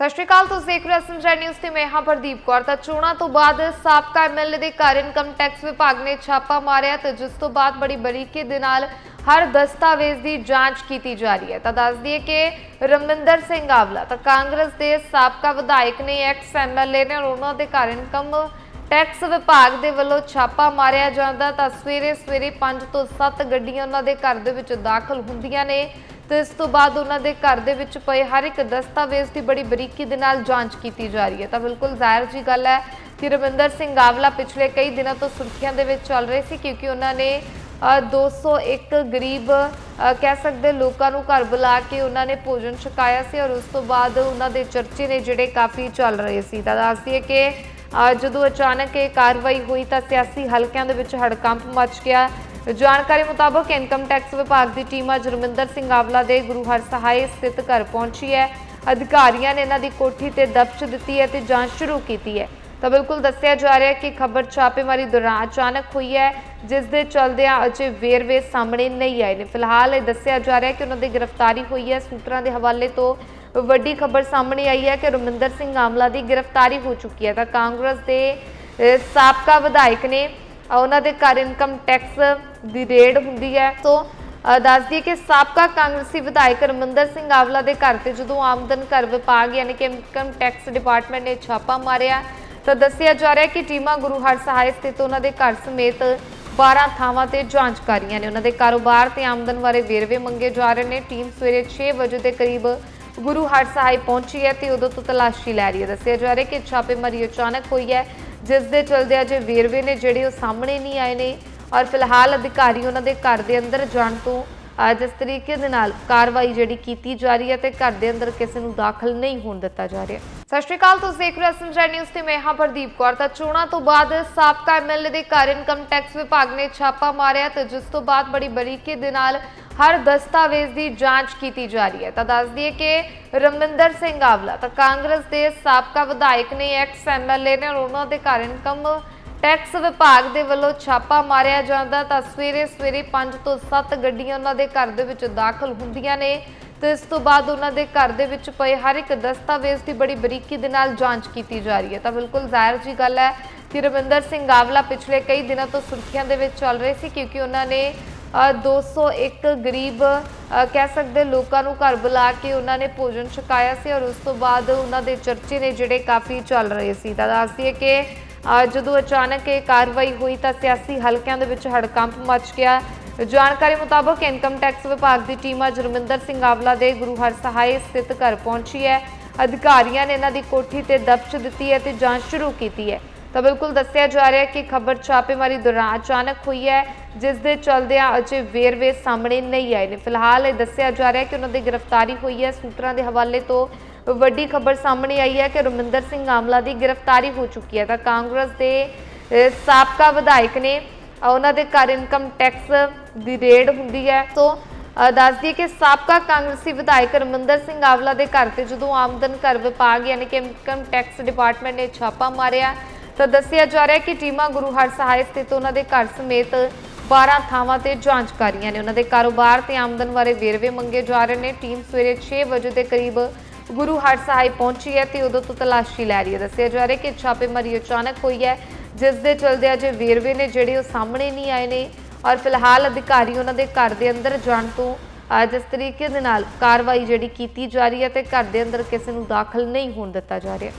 ਸਤਿ ਸ਼੍ਰੀ ਅਕਾਲ, ਤੁਸੀਂ ਦੇਖ ਰਹੇ ਹੋ ਸੰਜੈ ਨਿਊਜ਼ ਤੇ ਮੈਂ ਹਾਂ ਪ੍ਰਦੀਪ ਕੌਰ। ਤਾਂ ਚੋਣਾਂ ਤੋਂ ਬਾਅਦ ਸਾਬਕਾ ਐਮਐਲਏ ਦੇ ਘਰ ਇਨਕਮ ਟੈਕਸ ਵਿਭਾਗ ਨੇ ਛਾਪਾ ਮਾਰਿਆ ਤੇ ਜਿਸ ਤੋਂ ਬਾਅਦ ਬੜੀ ਬਰੀਕੀ ਦੇ ਨਾਲ ਹਰ ਦਸਤਾਵੇਜ਼ ਦੀ ਜਾਂਚ ਕੀਤੀ ਜਾ ਰਹੀ ਹੈ। ਤਾਂ ਦੱਸ ਦਈਏ ਕਿ ਰਮਿੰਦਰ ਸਿੰਘ ਆਵਲਾ, ਤਾਂ ਕਾਂਗਰਸ ਦੇ ਸਾਬਕਾ ਵਿਧਾਇਕ ਨੇ ਐਕਸ ਐਮਐਲਏ ਨੇ ਉਹਨਾਂ ਦੇ ਘਰ ਇਨਕਮ ਟੈਕਸ ਵਿਭਾਗ ਦੇ ਵੱਲੋਂ ਛਾਪਾ ਮਾਰਿਆ ਜਾਂਦਾ ਤਾਂ ਸਵੇਰੇ ਸਵੇਰੇ 5 ਤੋਂ 7 ਗੱਡੀਆਂ ਉਹਨਾਂ ਦੇ ਘਰ ਦੇ ਵਿੱਚ ਦਾਖਲ ਹੁੰਦੀਆਂ ਨੇ। ਤੇ ਇਸ ਤੋਂ ਬਾਅਦ ਉਹਨਾਂ ਦੇ ਘਰ ਦੇ ਵਿੱਚ ਪਏ ਹਰ ਇੱਕ ਦਸਤਾਵੇਜ਼ ਦੀ ਬੜੀ ਬਰੀਕੀ ਦੇ ਨਾਲ ਜਾਂਚ ਕੀਤੀ ਜਾ ਰਹੀ ਹੈ। ਤਾਂ ਬਿਲਕੁਲ ਜ਼ਾਹਿਰ ਜੀ ਗੱਲ ਹੈ ਕਿ ਰਵਿੰਦਰ ਸਿੰਘ ਆਵਲਾ ਪਿਛਲੇ ਕਈ ਦਿਨਾਂ ਤੋਂ ਸੁਰਖੀਆਂ ਦੇ ਵਿੱਚ ਚੱਲ ਰਹੇ ਸੀ ਕਿਉਂਕਿ ਉਹਨਾਂ ਨੇ ਅ, 201 ਗਰੀਬ ਕਹਿ ਸਕਦੇ ਲੋਕਾਂ ਨੂੰ ਘਰ ਬੁਲਾ ਕੇ ਉਹਨਾਂ ਨੇ ਭੋਜਨ ਛਕਾਇਆ ਸੀ ਔਰ ਉਸ ਤੋਂ ਬਾਅਦ ਉਹਨਾਂ ਦੇ ਚਰਚੇ ਨੇ ਜਿਹੜੇ ਕਾਫੀ ਚੱਲ ਰਹੇ ਸੀ। ਤਾਂ ਦੱਸਦੀਏ ਕਿ ਜਦੋਂ ਅਚਾਨਕ ਇਹ ਕਾਰਵਾਈ ਹੋਈ ਤਾਂ ਸਿਆਸੀ ਹਲਕਿਆਂ ਦੇ ਵਿੱਚ ਹੜਕੰਪ ਮਚ ਗਿਆ। ਜਾਣਕਾਰੀ ਮੁਤਾਬਕ ਇਨਕਮ ਟੈਕਸ ਵਿਭਾਗ ਦੀ ਟੀਮ ਅੱਜ ਰਮਿੰਦਰ ਸਿੰਘ ਆਵਲਾ ਦੇ ਗੁਰੂ ਹਰ ਸਹਾਇ ਸਥਿਤ ਘਰ ਪਹੁੰਚੀ ਹੈ। ਅਧਿਕਾਰੀਆਂ ਨੇ ਇਹਨਾਂ ਦੀ ਕੋਠੀ ਤੇ ਦਬਚ ਦਿੱਤੀ ਹੈ ਤੇ ਜਾਂਚ ਸ਼ੁਰੂ ਕੀਤੀ ਹੈ। ਤਾਂ ਬਿਲਕੁਲ ਦੱਸਿਆ ਜਾ ਰਿਹਾ ਹੈ ਕਿ ਖਬਰ ਛਾਪੇਮਾਰੀ ਦੌਰਾਨ ਅਚਾਨਕ ਹੋਈ ਹੈ, ਜਿਸ ਦੇ ਚਲਦਿਆਂ ਅਜੇ ਵੇਰਵੇ ਸਾਹਮਣੇ ਨਹੀਂ ਆਏ ਨੇ। ਫਿਲਹਾਲ ਇਹ ਦੱਸਿਆ ਜਾ ਰਿਹਾ ਹੈ ਕਿ ਉਹਨਾਂ ਦੀ ਗ੍ਰਿਫਤਾਰੀ ਹੋਈ ਹੈ। ਸੂਤਰਾਂ ਦੇ ਹਵਾਲੇ ਤੋਂ ਵੱਡੀ ਖਬਰ ਸਾਹਮਣੇ ਆਈ ਹੈ ਕਿ ਰਮਿੰਦਰ ਸਿੰਘ ਆਮਲਾ ਦੀ ਗ੍ਰਿਫਤਾਰੀ ਹੋ ਚੁੱਕੀ ਹੈ। ਤਾਂ ਕਾਂਗਰਸ ਦੇ ਸਾਬਕਾ ਵਿਧਾਇਕ ਨੇ ਉਹਨਾਂ ਦੇ ਘਰ ਇਨਕਮ ਟੈਕਸ ਦੀ ਰੇਡ ਹੁੰਦੀ ਹੈ। ਸੋ ਅ, ਦੱਸ ਦਈਏ ਕਿ ਸਾਬਕਾ ਕਾਂਗਰਸੀ ਵਿਧਾਇਕ ਰਮਿੰਦਰ ਸਿੰਘ ਆਵਲਾ ਦੇ ਘਰ ਤੇ ਜਦੋਂ ਆਮਦਨ ਕਰ ਵਿਭਾਗ ਯਾਨੀ ਕਿ ਇਨਕਮ ਟੈਕਸ ਡਿਪਾਰਟਮੈਂਟ ਨੇ ਛਾਪਾ ਮਾਰਿਆ ਤਾਂ ਦੱਸਿਆ ਜਾ ਰਿਹਾ ਕਿ ਟੀਮਾਂ ਗੁਰੂ ਹਰ ਹਰਸਹਾਏ ਸਥਿਤ ਉਹਨਾਂ ਦੇ ਘਰ ਸਮੇਤ 12 ਥਾਵਾਂ ਤੇ ਜਾਂਚ ਕਰ ਰਹੀਆਂ ਨੇ। ਉਹਨਾਂ ਦੇ ਕਾਰੋਬਾਰ ਤੇ ਆਮਦਨ ਬਾਰੇ ਵੇਰਵੇ ਮੰਗੇ ਜਾ ਰਹੇ ਨੇ। ਟੀਮ ਸਵੇਰੇ 6 ਵਜੇ ਦੇ ਕਰੀਬ ਗੁਰੂ ਹਰ ਹਰਸਹਾਏ ਪਹੁੰਚੀ ਹੈ ਤੇ ਉਦੋਂ ਤੋਂ ਤਲਾਸ਼ੀ ਲੈ ਰਹੀ ਹੈ। ਦੱਸਿਆ ਜਾ ਰਿਹਾ ਕਿ ਛਾਪੇਮਾਰੀ ਅਚਾਨਕ ਹੋਈ ਹੈ। ਜਿਸ ਦੇ ਚਲਦੇ ਅਜੇ ਵੇਰਵੇ ਨੇ ਜਿਹੜੇ ਉਹ ਸਾਹਮਣੇ ਨਹੀਂ ਆਏ ਨੇ ਔਰ ਫਿਲਹਾਲ ਅਧਿਕਾਰੀ ਉਹਨਾਂ ਦੇ ਘਰ ਦੇ ਅੰਦਰ ਜਾਣ ਤੋਂ ਅਹ, ਜਿਸ ਤਰੀਕੇ ਦੇ ਨਾਲ ਕਾਰਵਾਈ ਜਿਹੜੀ ਕੀਤੀ ਜਾ ਰਹੀ ਹੈ ਤੇ ਘਰ ਦੇ ਅੰਦਰ ਕਿਸੇ ਨੂੰ ਦਾਖਲ ਨਹੀਂ ਹੋਣ ਦਿੱਤਾ ਜਾ ਰਿਹਾ। ਸਤਿ ਸ਼੍ਰੀ ਅਕਾਲ ਤੁਸੀਂ ਦੇਖ ਰਹੇ ਹੋ ਸੰਜੈ ਨਿਊਜ਼ ਤੇ ਮੈਂ ਹਾਂ ਪ੍ਰਦੀਪ ਕੌਰ। ਤਾਂ ਚੋਣਾਂ ਤੋਂ ਬਾਅਦ ਸਾਬਕਾ ਐਮਐਲਏ ਦੇ ਘਰ ਇਨਕਮ ਟੈਕਸ ਵਿਭਾਗ ਨੇ ਛਾਪਾ ਮਾਰਿਆ ਤੇ ਜਿਸ ਤੋਂ ਬਾਅਦ ਬੜੀ ਬਰੀਕੀ ਦੇ ਨਾਲ ਹਰ ਦਸਤਾਵੇਜ਼ ਦੀ ਜਾਂਚ ਕੀਤੀ ਜਾ ਰਹੀ ਹੈ। ਤਾਂ ਦੱਸ ਦਈਏ ਕਿ ਰਮਿੰਦਰ ਸਿੰਘ ਆਵਲਾ ਤਾਂ ਕਾਂਗਰਸ ਦੇ ਸਾਬਕਾ ਵਿਧਾਇਕ ਨੇ ਐਕਸ ਐਮਐਲਏ ਨੇ ਉਹਨਾਂ ਦੇ ਘਰ ਇਨਕਮ ਟੈਕਸ ਵਿਭਾਗ ਦੇ ਵੱਲੋਂ ਛਾਪਾ ਮਾਰਿਆ ਜਾਂਦਾ ਤਾਂ ਸਵੇਰੇ ਸਵੇਰੇ 5 ਤੋਂ 7 ਗੱਡੀਆਂ ਉਹਨਾਂ ਦੇ ਘਰ ਦੇ ਵਿੱਚ ਦਾਖਲ ਹੁੰਦੀਆਂ ਨੇ ਤੇ ਇਸ ਤੋਂ ਬਾਅਦ ਉਹਨਾਂ ਦੇ ਘਰ ਦੇ ਵਿੱਚ ਪਏ ਹਰ ਇੱਕ ਦਸਤਾਵੇਜ਼ ਦੀ ਬੜੀ ਬਰੀਕੀ ਦੇ ਨਾਲ ਜਾਂਚ ਕੀਤੀ ਜਾ ਰਹੀ ਹੈ। ਤਾਂ ਬਿਲਕੁਲ ਜ਼ਾਹਿਰ ਜੀ ਗੱਲ ਹੈ ਕਿ ਰਵਿੰਦਰ ਸਿੰਘ ਆਵਲਾ ਪਿਛਲੇ ਕਈ ਦਿਨਾਂ ਤੋਂ ਸੁਰਖੀਆਂ ਦੇ ਵਿੱਚ ਚੱਲ ਰਹੇ ਸੀ ਕਿਉਂਕਿ ਉਹਨਾਂ ਨੇ ਅ, 201 ਗਰੀਬ ਕਹਿ ਸਕਦੇ ਲੋਕਾਂ ਨੂੰ ਘਰ ਬੁਲਾ ਕੇ ਉਹਨਾਂ ਨੇ ਭੋਜਨ ਛਕਾਇਆ ਸੀ ਔਰ ਉਸ ਤੋਂ ਬਾਅਦ ਉਹਨਾਂ ਦੇ ਚਰਚੇ ਨੇ ਜਿਹੜੇ ਕਾਫੀ ਚੱਲ ਰਹੇ ਸੀ। ਤਾਂ ਦੱਸ ਦਈਏ ਕਿ ਜਦੋਂ ਅਚਾਨਕ ਇਹ ਕਾਰਵਾਈ ਹੋਈ ਤਾਂ ਸਿਆਸੀ ਹਲਕਿਆਂ ਦੇ ਵਿੱਚ ਹੜਕੰਪ ਮਚ ਗਿਆ। ਜਾਣਕਾਰੀ ਮੁਤਾਬਕ ਇਨਕਮ ਟੈਕਸ ਵਿਭਾਗ ਦੀ ਟੀਮ ਅੱਜ ਰਮਿੰਦਰ ਸਿੰਘ ਆਵਲਾ ਦੇ ਗੁਰੂ ਹਰ ਸਹਾਇ ਸਥਿਤ ਘਰ ਪਹੁੰਚੀ ਹੈ। ਅਧਿਕਾਰੀਆਂ ਨੇ ਇਹਨਾਂ ਦੀ ਕੋਠੀ ਤੇ ਦਬਚ ਦਿੱਤੀ ਹੈ ਤੇ ਜਾਂਚ ਸ਼ੁਰੂ ਕੀਤੀ ਹੈ। ਤਾਂ ਬਿਲਕੁਲ ਦੱਸਿਆ ਜਾ ਰਿਹਾ ਹੈ ਕਿ ਖਬਰ ਛਾਪੇਮਾਰੀ ਦੌਰਾਨ ਅਚਾਨਕ ਹੋਈ ਹੈ, ਜਿਸ ਦੇ ਚਲਦਿਆਂ ਅਜੇ ਵੇਰਵੇ ਸਾਹਮਣੇ ਨਹੀਂ ਆਏ ਨੇ। ਫਿਲਹਾਲ ਇਹ ਦੱਸਿਆ ਜਾ ਰਿਹਾ ਹੈ ਕਿ ਉਹਨਾਂ ਦੀ ਗ੍ਰਿਫਤਾਰੀ ਹੋਈ ਹੈ। ਸੂਤਰਾਂ ਦੇ ਹਵਾਲੇ ਤੋਂ ਵੱਡੀ ਖਬਰ ਸਾਹਮਣੇ ਆਈ ਹੈ ਕਿ ਰਮਿੰਦਰ ਸਿੰਘ ਆਮਲਾ ਦੀ ਗ੍ਰਿਫਤਾਰੀ ਹੋ ਚੁੱਕੀ ਹੈ ਤਾਂ ਕਾਂਗਰਸ ਦੇ ਸਾਬਕਾ ਵਿਧਾਇਕ ਨੇ ਉਹਨਾਂ ਦੇ ਘਰ ਇਨਕਮ ਟੈਕਸ ਦੀ ਰੇਡ ਹੁੰਦੀ ਹੈ। ਸੋ ਅ, ਦੱਸ ਦਈਏ ਕਿ ਸਾਬਕਾ ਕਾਂਗਰਸੀ ਵਿਧਾਇਕ ਰਮਿੰਦਰ ਸਿੰਘ ਆਵਲਾ ਦੇ ਘਰ ਤੇ ਜਦੋਂ ਆਮਦਨ ਕਰ ਵਿਭਾਗ ਯਾਨੀ ਕਿ ਇਨਕਮ ਟੈਕਸ ਡਿਪਾਰਟਮੈਂਟ ਨੇ ਛਾਪਾ ਮਾਰਿਆ ਤਾਂ ਦੱਸਿਆ ਜਾ ਰਿਹਾ ਕਿ ਟੀਮਾਂ ਗੁਰੂ ਹਰ ਹਰਸਹਾਏ ਸਥਿਤ ਉਹਨਾਂ ਦੇ ਘਰ ਸਮੇਤ 12 ਥਾਵਾਂ ਤੇ ਜਾਂਚ ਕਰ ਰਹੀਆਂ ਨੇ। ਉਹਨਾਂ ਦੇ ਕਾਰੋਬਾਰ ਤੇ ਆਮਦਨ ਬਾਰੇ ਵੇਰਵੇ ਮੰਗੇ ਜਾ ਰਹੇ ਨੇ। ਟੀਮ ਸਵੇਰੇ 6 ਵਜੇ ਦੇ ਕਰੀਬ ਗੁਰੂ ਹਰ ਸਾਹਿਬ ਪਹੁੰਚੀ ਹੈ ਤੇ ਉਦੋਂ ਤੋਂ ਤਲਾਸ਼ੀ ਲੈ ਰਹੀ ਹੈ। ਦੱਸਿਆ ਜਾ ਰਿਹਾ ਕਿ ਛਾਪੇਮਾਰੀ ਅਚਾਨਕ ਹੋਈ ਹੈ, ਜਿਸ ਦੇ ਚਲਦੇ ਅਜੇ ਵੇਰਵੇ ਨੇ ਜਿਹੜੇ ਉਹ ਸਾਹਮਣੇ ਨਹੀਂ ਆਏ ਨੇ ਔਰ ਫਿਲਹਾਲ ਅਧਿਕਾਰੀ ਉਹਨਾਂ ਦੇ ਘਰ ਦੇ ਅੰਦਰ ਜਾਣ ਤੋਂ ਜਿਸ ਤਰੀਕੇ ਦੇ ਨਾਲ ਕਾਰਵਾਈ ਜਿਹੜੀ ਕੀਤੀ ਜਾ ਰਹੀ ਹੈ ਤੇ ਘਰ ਦੇ ਅੰਦਰ ਕਿਸੇ ਨੂੰ ਦਾਖਲ ਨਹੀਂ ਹੋਣ ਦਿੱਤਾ ਜਾ ਰਿਹਾ।